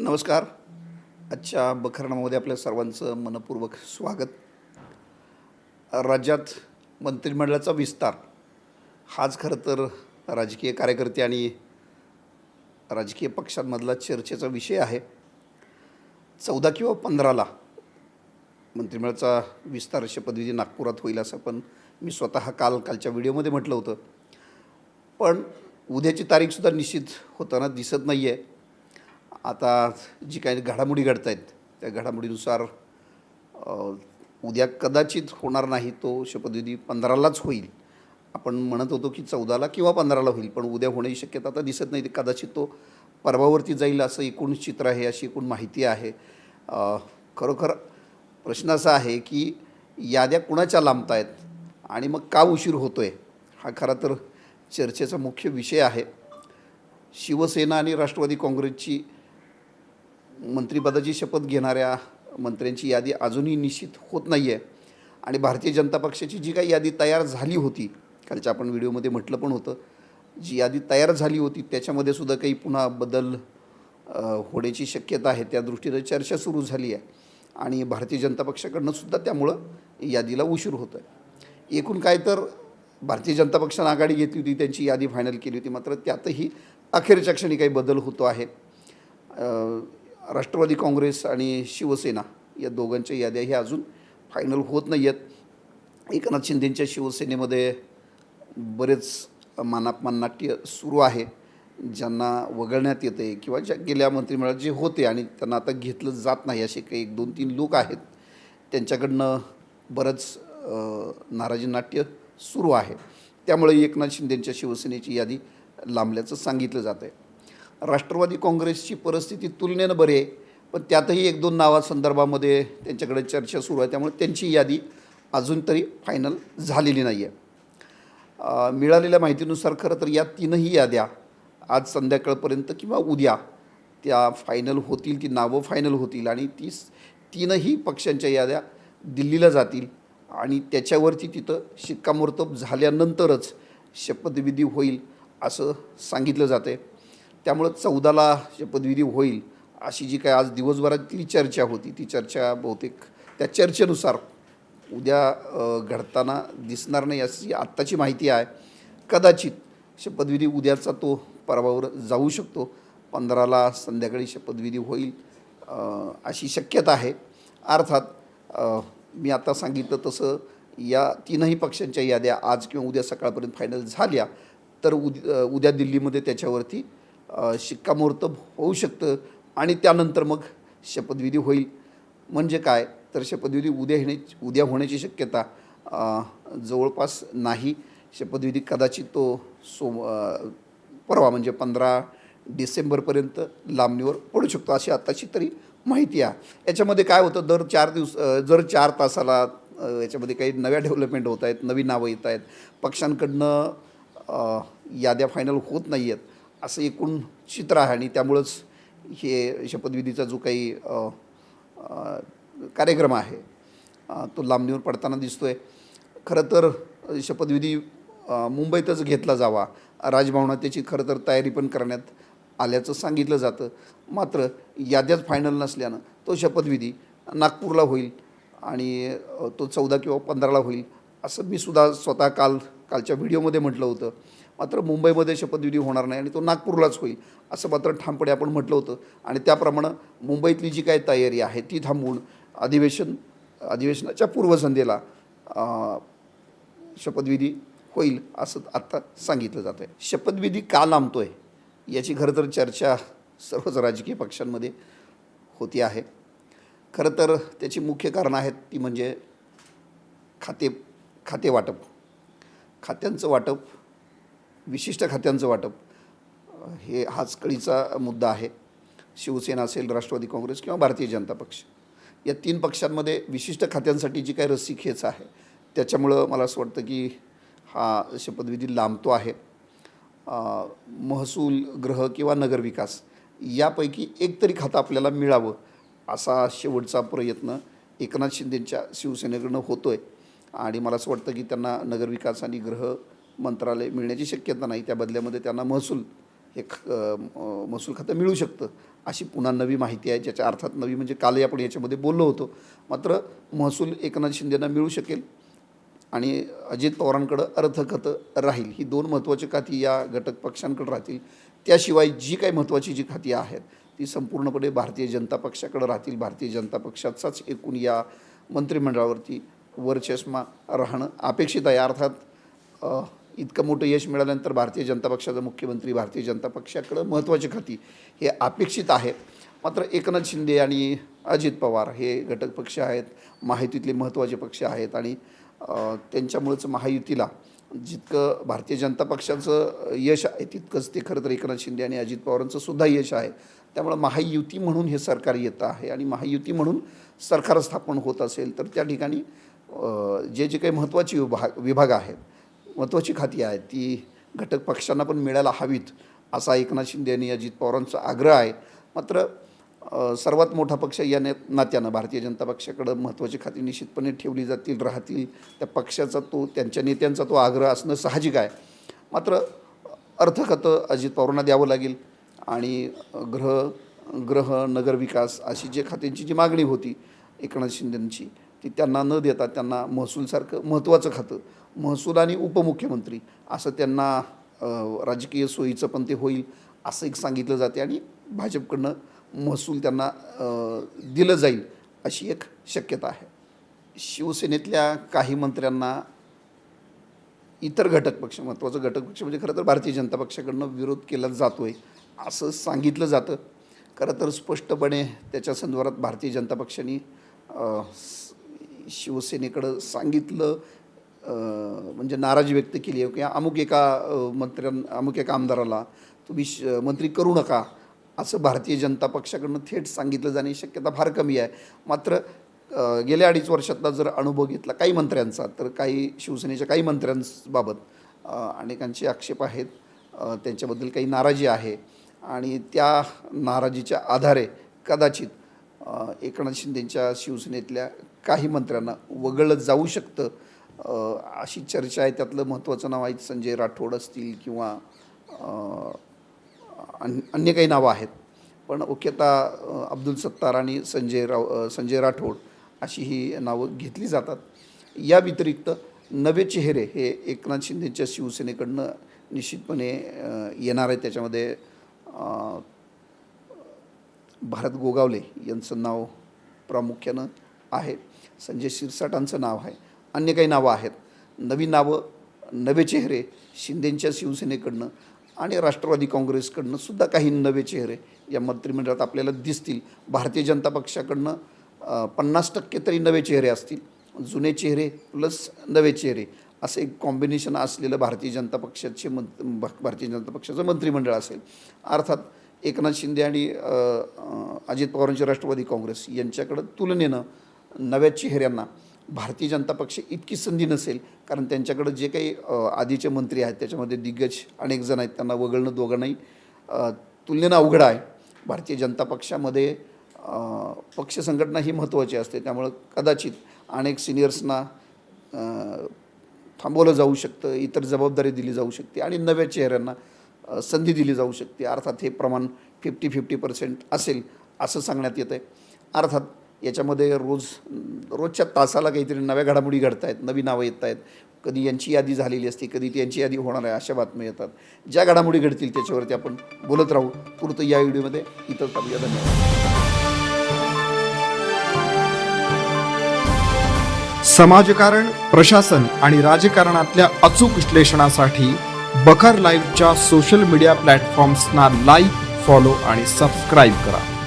नमस्कार. आजच्या बखरणामध्ये आपल्या सर्वांचं मनपूर्वक स्वागत. राज्यात मंत्रिमंडळाचा विस्तार. हाच खरं तर राजकीय कार्यकर्ते आणि राजकीय पक्षांमधला चर्चेचा विषय आहे. चौदा किंवा पंधराला मंत्रिमंडळाचा विस्तार शपथविधी नागपुरात होईल असं पण मी स्वतः काल कालच्या व्हिडिओमध्ये म्हटलं होतं. पण उद्याची तारीखसुद्धा निश्चित होताना दिसत नाही आहे आता जी काही घडामोडी घडत आहेत त्या घडामोडीनुसार उद्या कदाचित होणार नाही तो शपथविधी पंधरालाच होईल. आपण म्हणत होतो की चौदाला किंवा पंधराला होईल पण उद्या होण्याची शक्यता आता दिसत नाही. कदाचित तो परवावरती जाईल असं एकूण चित्र आहे अशी एकूण माहिती आहे. खरोखर प्रश्न असा आहे की याद्या कुणाच्या लांबत आहेत आणि मग का उशीर होतो आहे हा खरा तर चर्चेचा मुख्य विषय आहे. शिवसेना आणि राष्ट्रवादी काँग्रेसची मंत्रिपदाची शपथ घेणाऱ्या मंत्र्यांची यादी अजूनही निश्चित होत नाही आहे आणि भारतीय जनता पक्षाची जी काही यादी तयार झाली होती कालच्या आपण व्हिडिओमध्ये म्हटलं पण होतं जी यादी तयार झाली होती त्याच्यामध्ये सुद्धा काही पुन्हा बदल होण्याची शक्यता आहे त्या दृष्टीनं चर्चा सुरू झाली आहे आणि भारतीय जनता पक्षाकडनं सुद्धा त्यामुळं यादीला उशीर होतो आहे एकूण काय तर भारतीय जनता पक्षानं आघाडी घेतली होती त्यांची यादी फायनल केली होती मात्र त्यातही अखेरच्या क्षणी काही बदल होतो आहे. राष्ट्रवादी काँग्रेस आणि शिवसेना या दोघांच्या याद्या ह्या अजून फायनल होत नाही आहेत एकनाथ शिंदेंच्या शिवसेनेमध्ये बरेच मानापमान नाट्य सुरू आहे. ज्यांना वगळण्यात येते किंवा ज्या गेल्या मंत्रिमंडळात जे होते आणि त्यांना आता घेतलं जात नाही असे काही एक दोन तीन लोक आहेत त्यांच्याकडनं बरंच नाराजी नाट्य सुरू आहे. त्यामुळे एकनाथ शिंदेंच्या शिवसेनेची यादी लांबल्याचं सांगितलं जातं आहे राष्ट्रवादी काँग्रेसची परिस्थिती तुलनेनं बरी आहे पण त्यातही एक दोन नावासंदर्भामध्ये त्यांच्याकडे चर्चा सुरू आहे त्यामुळे त्यांची यादी अजून तरी फायनल झालेली नाही आहे मिळालेल्या माहितीनुसार खरं तर या तीनही याद्या आज संध्याकाळपर्यंत किंवा उद्या त्या फायनल होतील ती नावं फायनल होतील आणि ती तीनही पक्षांच्या याद्या दिल्लीला जातील आणि त्याच्यावरती तिथं शिक्कामोर्तब झाल्यानंतरच शपथविधी होईल असं सांगितलं जातं आहे त्यामुळं चौदाला शपथविधी होईल अशी जी काय आज दिवसभरातली चर्चा होती ती चर्चा बहुतेक त्या चर्चेनुसार उद्या घडताना दिसणार नाही अशी आत्ताची माहिती आहे. कदाचित शपथविधी उद्याचा तो परवावर जाऊ शकतो. पंधराला संध्याकाळी शपथविधी होईल अशी शक्यता आहे. अर्थात मी आता सांगितलं तसं या तीनही पक्षांच्या याद्या आज किंवा उद्या सकाळपर्यंत फायनल झाल्या तर उद उद्या दिल्लीमध्ये त्याच्यावरती शिक्कामोर्तब होऊ शकतं आणि त्यानंतर मग शपथविधी होईल. म्हणजे काय? तर शपथविधी उद्या येणे उद्या होण्याची शक्यता जवळपास नाही. शपथविधी कदाचित तो सोम परवा म्हणजे पंधरा डिसेंबरपर्यंत लांबणीवर पडू शकतो अशी आत्ताची तरी माहिती आहे. याच्यामध्ये काय होतं? दर चार दिवस जर चार तासाला याच्यामध्ये काही नव्या डेव्हलपमेंट होत आहेत नवी नावं येत आहेत. पक्षांकडनं याद्या फायनल होत नाही आहेत असं एकूण चित्र आहे आणि त्यामुळंच हे शपथविधीचा जो काही कार्यक्रम आहे तो लांबणीवर पडताना दिसतो आहे खरं तर शपथविधी मुंबईतच घेतला जावा राजभवनात त्याची खरं तर तयारी पण करण्यात आल्याचं सांगितलं जातं. मात्र याद्याच फायनल नसल्यानं तो शपथविधी नागपूरला होईल आणि तो चौदा किंवा पंधराला होईल असं मी सुद्धा स्वतः काल कालच्या व्हिडिओमध्ये म्हटलं होतं. मात्र मुंबईमध्ये शपथविधी होणार नाही आणि तो नागपूरलाच होईल असं मात्र ठामपणे आपण म्हटलं होतं. आणि त्याप्रमाणे मुंबईतली जी काही तयारी आहे ती थांबवून अधिवेशन अधिवेशनाच्या पूर्वसंध्येला शपथविधी होईल असं आत्ता सांगितलं जातं आहे शपथविधी का लांबतो आहे याची खरं तर चर्चा सर्वच राजकीय पक्षांमध्ये होती आहे. खरं तर त्याची मुख्य कारणं आहेत ती म्हणजे खाते खाते वाटप. खात्यांचं वाटप विशिष्ट खात्यांचं वाटप. हे हाच कळीचा मुद्दा आहे. शिवसेना असेल राष्ट्रवादी काँग्रेस किंवा भारतीय जनता पक्ष. या तीन पक्षांमध्ये विशिष्ट खात्यांसाठी जी काही रस्सीखेच आहे त्याच्यामुळं मला असं वाटतं की हा शपथविधी लांबतो आहे. महसूल ग्रह किंवा नगरविकास यापैकी एक तरी खातं आपल्याला मिळावं असा शेवटचा प्रयत्न एकनाथ शिंदेंच्या शिवसेनेकडनं होतो आहे आणि मला असं वाटतं की त्यांना नगरविकास आणि ग्रह मंत्रालय मिळण्याची शक्यता नाही. त्या बदल्यामध्ये त्यांना महसूल हे ख म- महसूल खातं मिळू शकतं अशी पुन्हा नवी माहिती आहे ज्याच्या अर्थात नवी म्हणजे कालही आपण याच्यामध्ये बोललो होतो. मात्र महसूल एकनाथ शिंदेना मिळू शकेल आणि अजित पवारांकडं अर्थ राहील. ही दोन महत्त्वाची खाती या घटक पक्षांकडे राहतील. त्याशिवाय जी काही महत्त्वाची जी खाती आहेत ती संपूर्णपणे भारतीय जनता पक्षाकडे राहतील. भारतीय जनता पक्षाचाच एकूण या मंत्रिमंडळावरती वरचष्मा राहणं अपेक्षित आहे. अर्थात इतकं मोठं यश मिळाल्यानंतर भारतीय जनता पक्षाचा मुख्यमंत्री भारतीय जनता पक्षाकडं महत्त्वाची खाती हे अपेक्षित आहे मात्र एकनाथ शिंदे आणि अजित पवार हे घटक पक्ष आहेत माहितीतले महत्त्वाचे पक्ष आहेत आणि त्यांच्यामुळेच त्यांच्यामुळंच महायुतीला जितकं भारतीय जनता पक्षाचं यश आहे तितकंच ते खरं तर एकनाथ शिंदे आणि अजित पवारांचं सुद्धा यश आहे. त्यामुळं महायुती म्हणून हे सरकार येतं आहे आणि महायुती म्हणून सरकार स्थापन होत असेल तर त्या ठिकाणी जे जे काही महत्त्वाची विभाग विभाग आहेत महत्त्वाची खाती आहेत. ती घटक पक्षांना पण मिळायला हवीत असा एकनाथ शिंदे आणि अजित पवारांचा आग्रह आहे. मात्र सर्वात मोठा पक्ष या ने नात्यानं भारतीय जनता पक्षाकडं महत्त्वाची खाती निश्चितपणे ठेवली जातील राहतील. त्या पक्षाचा तो त्यांच्या नेत्यांचा तो आग्रह असणं साहजिक आहे. मात्र अर्थ खातं अजित पवारांना द्यावं लागेल आणि ग्रह ग्रह नगरविकास अशी जे खात्यांची जी मागणी होती एकनाथ शिंदेंची ती त्यांना न देता त्यांना महसूलसारखं महत्त्वाचं खातं महसूल आणि उपमुख्यमंत्री असं त्यांना राजकीय सोयीचं पण ते होईल असं एक सांगितलं जाते आणि भाजपकडनं महसूल त्यांना दिलं जाईल अशी एक शक्यता आहे. शिवसेनेतल्या काही मंत्र्यांना इतर घटक पक्ष महत्त्वाचं घटक पक्ष म्हणजे खरं तर भारतीय जनता पक्षाकडनं विरोध केला जातो आहे असं सांगितलं जातं. खरं तर स्पष्टपणे त्याच्या संदर्भात भारतीय जनता पक्षाने शिवसेनेकडं सांगितलं म्हणजे नाराजी व्यक्त केली आहे. किंवा अमुक एका मंत्र्यां अमुक एका आमदाराला तुम्ही श मंत्री करू नका असं भारतीय जनता पक्षाकडनं थेट सांगितलं जाण्याची शक्यता फार कमी आहे. मात्र गेल्या अडीच वर्षातला जर अनुभव घेतला काही मंत्र्यांचा तर काही शिवसेनेच्या काही मंत्र्यांबाबत अनेकांचे आक्षेप आहेत. त्यांच्याबद्दल काही नाराजी आहे. आणि त्या नाराजीच्या आधारे कदाचित एकनाथ शिंदेच्या शिवसेनेतल्या काही मंत्र्यांना वगळलं जाऊ शकतं. अशी चर्चा आहे त्यातलं महत्त्वाचं नाव आहे संजय राठोड असतील किंवा अन अन्य काही नावं आहेत. पण मुख्यतः अब्दुल सत्तार आणि संजय राव संजय राठोड अशी ही नावं घेतली जातात. या व्यतिरिक्त नवे चेहरे हे एकनाथ शिंदेच्या शिवसेनेकडनं निश्चितपणे येणार आहे त्याच्यामध्ये भारत गोगावले यांचं नाव प्रामुख्यानं आहे. संजय शिरसाटांचं नाव आहे. अन्य काही नावं आहेत. नवी नावं नवे चेहरे शिंदेंच्या शिवसेनेकडनं आणि राष्ट्रवादी काँग्रेसकडनं सुद्धा काही नवे चेहरे या मंत्रिमंडळात आपल्याला दिसतील. भारतीय जनता पक्षाकडनं पन्नास टक्के तरी नवे चेहरे असतील. जुने चेहरे प्लस नवे चेहरे असं एक कॉम्बिनेशन असलेलं भारतीय जनता पक्षाचे मंत भा- भारतीय जनता पक्षाचं मंत्रिमंडळ असेल. अर्थात एकनाथ शिंदे आणि अजित पवारांचे राष्ट्रवादी काँग्रेस यांच्याकडं तुलनेनं नव्या चेहऱ्यांना भारतीय जनता पक्ष इतकी संधी नसेल कारण त्यांच्याकडं जे काही आधीचे मंत्री आहेत त्याच्यामध्ये दिग्गज अनेक जण आहेत त्यांना वगळणं दोघांनाही तुलनेनं अवघड आहे. भारतीय जनता पक्षामध्ये पक्ष संघटना ही महत्त्वाची असते त्यामुळं कदाचित अनेक सिनियर्सना थांबवलं जाऊ शकतं इतर जबाबदारी दिली जाऊ शकते आणि नव्या चेहऱ्यांना संधी दिली जाऊ शकते. अर्थात हे प्रमाण फिफ्टी फिफ्टी पर्सेंट असेल असं सांगण्यात येतं आहे अर्थात याच्यामध्ये रोज रोजच्या तासाला काहीतरी नव्या घडामोडी घडत आहेत नवी नावं येत आहेत कधी यांची यादी झालेली असते कधी ती यांची यादी होणार आहे अशा बातम्या येतात. ज्या घडामोडी घडतील त्याच्यावरती आपण बोलत राहू. पुरतं या व्हिडिओमध्ये इथंच थांबूया. धन्यवाद. समाजकारण प्रशासन आणि राजकारणातल्या अचूक विश्लेषणासाठी बखर लाईव्हच्या सोशल मीडिया प्लॅटफॉर्म्सना लाईक फॉलो आणि सबस्क्राईब करा.